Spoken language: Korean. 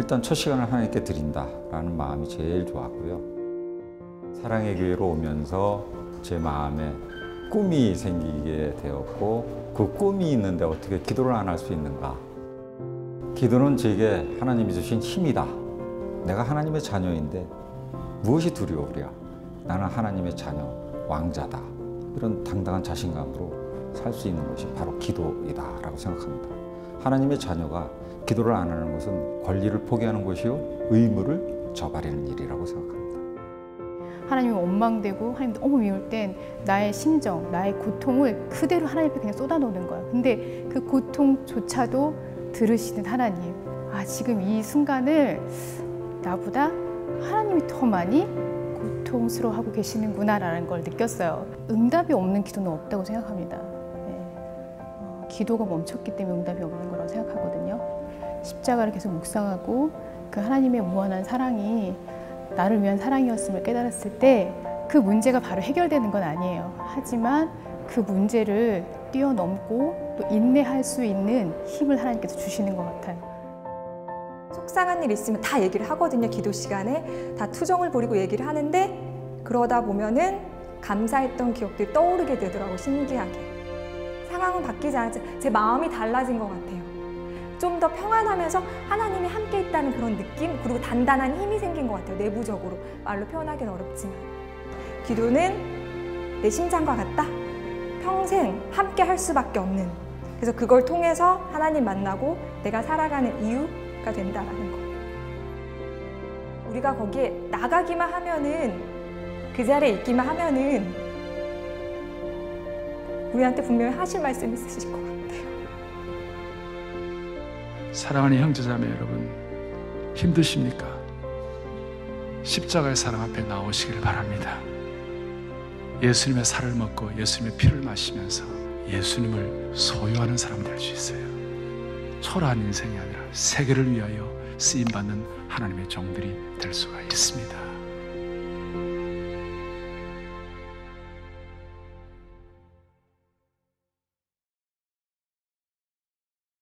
일단 첫 시간을 하나님께 드린다라는 마음이 제일 좋았고요. 사랑의 교회로 오면서 제 마음에 꿈이 생기게 되었고 그 꿈이 있는데 어떻게 기도를 안 할 수 있는가? 기도는 제게 하나님이 주신 힘이다. 내가 하나님의 자녀인데 무엇이 두려우랴? 나는 하나님의 자녀, 왕자다. 이런 당당한 자신감으로 살 수 있는 것이 바로 기도이다라고 생각합니다. 하나님의 자녀가 기도를 안 하는 것은 권리를 포기하는 것이요 의무를 저버리는 일이라고 생각합니다. 하나님이 원망되고 하나님도 너무 미울 땐 나의 심정, 나의 고통을 그대로 하나님 앞에 그냥 쏟아놓는 거야. 근데 그 고통조차도 들으시는 하나님. 아, 지금 이 순간을 나보다 하나님이 더 많이 고통스러워하고 계시는구나라는 걸 느꼈어요. 응답이 없는 기도는 없다고 생각합니다. 기도가 멈췄기 때문에 응답이 없는 거라고 생각하거든요. 십자가를 계속 묵상하고 그 하나님의 무한한 사랑이 나를 위한 사랑이었음을 깨달았을 때 그 문제가 바로 해결되는 건 아니에요. 하지만 그 문제를 뛰어넘고 또 인내할 수 있는 힘을 하나님께서 주시는 것 같아요. 속상한 일 있으면 다 얘기를 하거든요. 기도 시간에 다 투정을 부리고 얘기를 하는데 그러다 보면은 감사했던 기억들이 떠오르게 되더라고 신기하게. 상황은 바뀌지 않았지 제 마음이 달라진 것 같아요. 좀 더 평안하면서 하나님이 함께 있다는 그런 느낌 그리고 단단한 힘이 생긴 것 같아요. 내부적으로 말로 표현하기는 어렵지만 기도는 내 심장과 같다. 평생 함께 할 수밖에 없는. 그래서 그걸 통해서 하나님 만나고 내가 살아가는 이유가 된다라는 거. 우리가 거기에 나가기만 하면은 그 자리에 있기만 하면은 우리한테 분명히 하실 말씀 있으실 것 같아요. 사랑하는 형제자매 여러분 힘드십니까? 십자가의 사랑 앞에 나오시기를 바랍니다. 예수님의 살을 먹고 예수님의 피를 마시면서 예수님을 소유하는 사람 될 수 있어요. 초라한 인생이 아니라 세계를 위하여 쓰임 받는 하나님의 종들이 될 수가 있습니다.